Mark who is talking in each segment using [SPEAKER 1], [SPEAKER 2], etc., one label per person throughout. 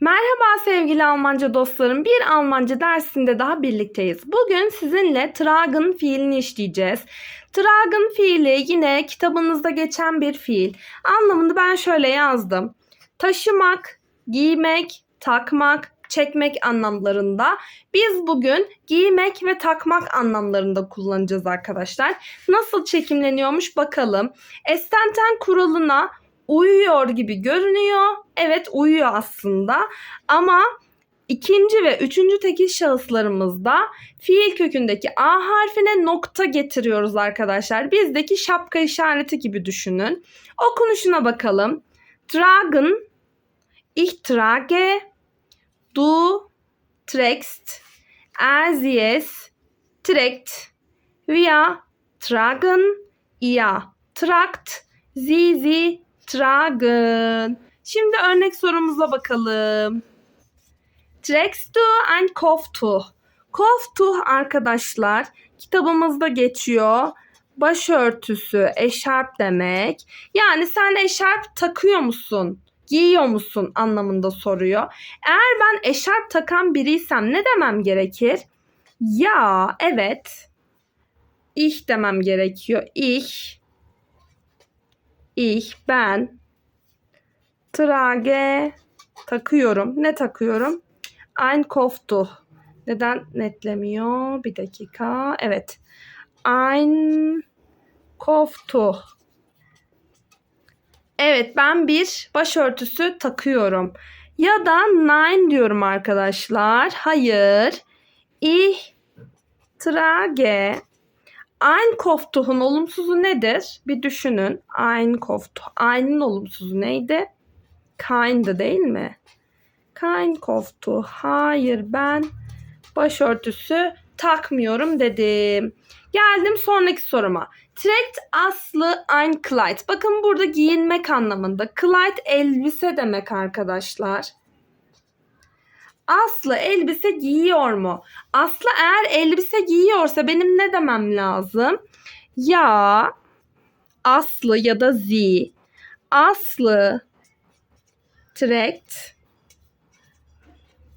[SPEAKER 1] Merhaba sevgili Almanca dostlarım. Bir Almanca dersinde daha birlikteyiz. Bugün sizinle tragen fiilini işleyeceğiz. Tragen fiili yine kitabınızda geçen bir fiil. Anlamını ben şöyle yazdım. Taşımak, giymek, takmak, çekmek anlamlarında. Biz bugün giymek ve takmak anlamlarında kullanacağız arkadaşlar. Nasıl çekimleniyormuş bakalım. Estenten kuralına uyuyor gibi görünüyor. Evet uyuyor aslında ama ikinci ve üçüncü tekil şahıslarımızda fiil kökündeki A harfine nokta getiriyoruz arkadaşlar. Bizdeki şapka işareti gibi düşünün. Okunuşuna bakalım. Tragen, ich trage, du trägst, er sie es trägt, wir tragen, ihr tragt, sie sie tragen. Şimdi örnek sorumuza bakalım. Trägst du ein Kopftuch? Kopftuch arkadaşlar kitabımızda geçiyor. Başörtüsü, eşarp demek. Yani sen eşarp takıyor musun? Giyiyor musun anlamında soruyor. Eğer ben eşarp takan biriysem ne demem gerekir? Ya, evet. Ich demem gerekiyor. Ich ich, ben, trage, takıyorum. Ne takıyorum? Ein Kopftuch. Neden netlemiyor? Bir dakika. Evet. Ein Kopftuch. Evet ben bir başörtüsü takıyorum. Ya da nein diyorum arkadaşlar. Hayır. Ich trage Ein Kopftuch'un olumsuzu nedir? Bir düşünün. Ein Kopftuch. Ein'in olumsuzu neydi? Keindi değil mi? Kein Kopftuch. Hayır ben başörtüsü takmıyorum dedim. Geldim sonraki soruma. Trägt aslı ein Kleid. Bakın burada giyinmek anlamında. Kleid elbise demek arkadaşlar. Aslı elbise giyiyor mu? Aslı eğer elbise giyiyorsa benim ne demem lazım? Ya Aslı ya da Z. Aslı trägt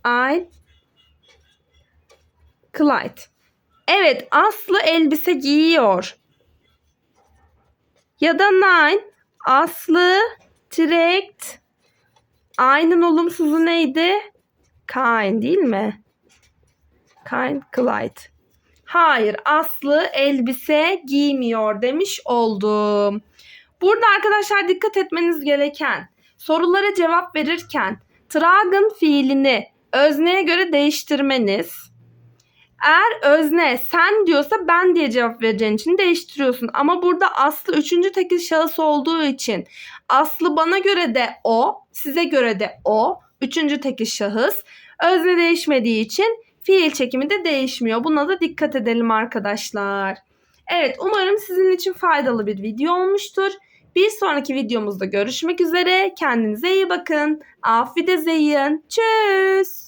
[SPEAKER 1] ein Kleid. Evet Aslı elbise giyiyor. Ya da nein Aslı trägt Aynın olumsuzu neydi? Kain değil mi? Kain Clyde. Hayır Aslı elbise giymiyor demiş oldum. Burada arkadaşlar dikkat etmeniz gereken sorulara cevap verirken tragen fiilini özneye göre değiştirmeniz. Eğer özne sen diyorsa ben diye cevap vereceğin için değiştiriyorsun. Ama burada Aslı üçüncü tekil şahıs olduğu için Aslı bana göre de o, size göre de o. Üçüncü tekil şahıs. Özne değişmediği için fiil çekimi de değişmiyor. Buna da dikkat edelim arkadaşlar. Evet umarım sizin için faydalı bir video olmuştur. Bir sonraki videomuzda görüşmek üzere. Kendinize iyi bakın. Auf Wiedersehen. Tschüss.